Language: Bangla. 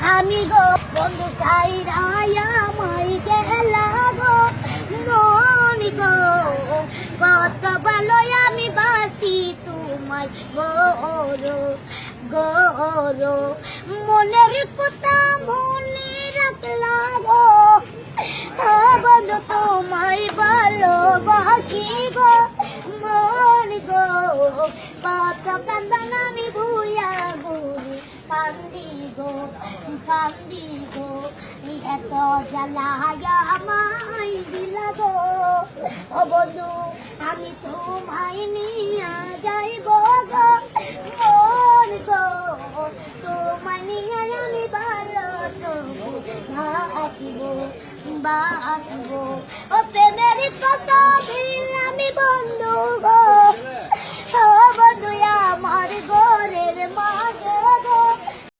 আমি গো, বন্ধু চাই আমায় গেলা গো। মন গো, কত ভালো আমি বাসি তোমায় গৌর গৌর। মনের কথা মনে রাখলা গো। বন্ধু তোমায় ভালোবাসি গো। মন গো, কত কান্দন আমি ভুয়া গুরি কান্দি গো এত জ্বালায়া ও বন্ধু, আমি তোমায় নিয়ে যাইব গো তোমায় নিয়ে আমি ভালো তবু বাসিব ও প্রেমের কত